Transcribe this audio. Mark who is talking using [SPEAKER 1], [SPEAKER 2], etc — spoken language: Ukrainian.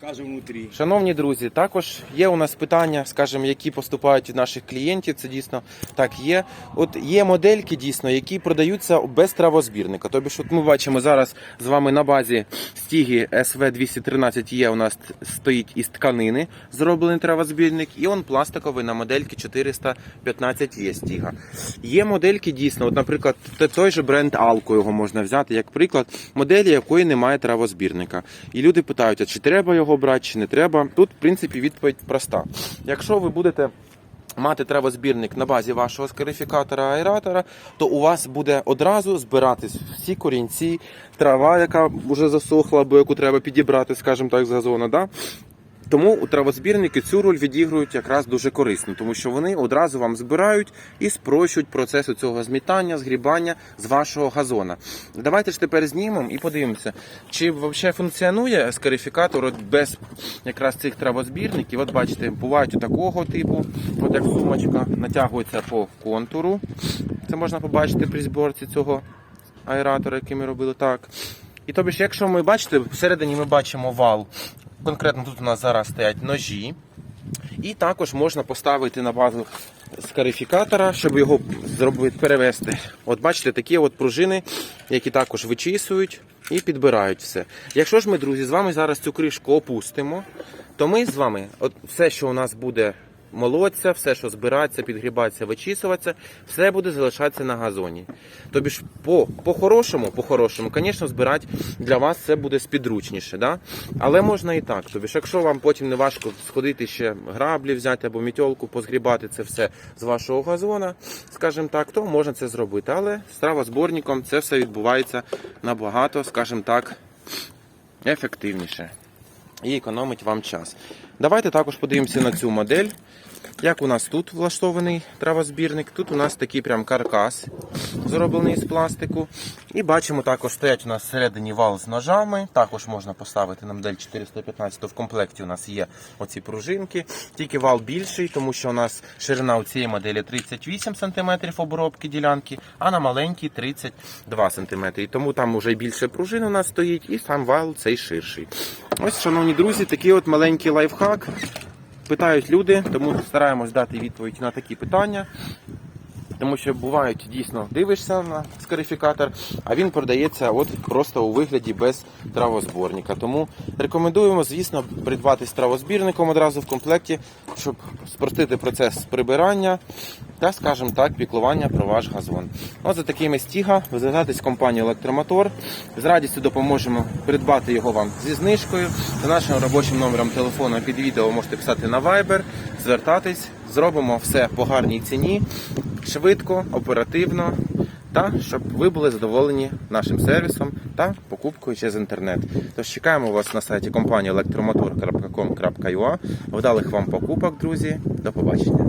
[SPEAKER 1] Каже внутрі.
[SPEAKER 2] Шановні друзі, також є у нас питання, скажімо, які поступають від наших клієнтів. Це дійсно так є. От є модельки дійсно, які продаються без травозбірника. Тобто, от ми бачимо зараз з вами на базі стіги СВ 213 є. У нас стоїть із тканини зроблений травозбірник, і он пластиковий на модельки 415 є стіга. Є модельки дійсно, от, наприклад, той же бренд Алко його можна взяти як приклад, моделі якої немає травозбірника. І люди питають, а чи треба його брати, чи не треба. Тут, в принципі, відповідь проста. Якщо ви будете мати травозбірник на базі вашого скарифікатора аератора, то у вас буде одразу збиратись всі корінці, трава, яка вже засохла, або яку треба підібрати, скажімо так, з газону. Да? Тому у травозбірники цю роль відігрують якраз дуже корисно, тому що вони одразу вам збирають і спрощують процес цього змітання, згрібання з вашого газона. Давайте ж тепер знімемо і подивимося, чи взагалі функціонує скарифікатор без якраз цих травозбірників. От бачите, бувають у такого типу, от як сумочка, натягується по контуру. Це можна побачити при зборці цього аератора, який ми робили так. І тобі ж, якщо ми бачите, всередині ми бачимо вал. Конкретно тут у нас зараз стоять ножі. І також можна поставити на базу скарифікатора, щоб його зробити, перевести. От бачите, такі от пружини, які також вичісують і підбирають все. Якщо ж ми, друзі, з вами зараз цю кришку опустимо, то ми з вами, от все, що у нас буде молоться, все, що збирається, підгрібається, вичісуватися, все буде залишатися на газоні. Тобі ж по, по-хорошому, по-хорошому, звісно, збирати для вас це буде спідручніше, да? але можна і так. Тобі ж, якщо вам потім не важко сходити ще граблі взяти або мітьолку, позгрібати це все з вашого газона, скажімо так, то можна це зробити. Але з травозборником це все відбувається набагато, скажімо так, ефективніше і економить вам час. Давайте також подивимося на цю модель. Як у нас тут влаштований травозбірник. Тут у нас такий прям каркас зроблений з пластику. І бачимо, також стоять у нас всередині вал з ножами. Також можна поставити на модель 415. В комплекті у нас є оці пружинки. Тільки вал більший, тому що у нас ширина у цієї моделі 38 см обробки ділянки, а на маленькій 32 см. Тому там вже більше пружин у нас стоїть, і сам вал цей ширший. Ось, шановні друзі, такий от маленький лайфхак. Питають люди, тому стараємось дати відповідь на такі питання. Тому що бувають дійсно дивишся на скарифікатор, а він продається от просто у вигляді без травозборника. Тому рекомендуємо, звісно, придбати з травозбірником одразу в комплекті, щоб спростити процес прибирання та, скажімо так, піклування про ваш газон. От за такими стіга ви звертайтесь в компанію Електромотор. З радістю допоможемо придбати його вам зі знижкою. За нашим робочим номером телефону під відео можете писати на Viber, звертатись, зробимо все по гарній ціні, швидко, оперативно. Та щоб ви були задоволені нашим сервісом та покупкою через інтернет. Тож чекаємо вас на сайті компанії електромотор.com.ua. Вдалих вам покупок, друзі. До побачення.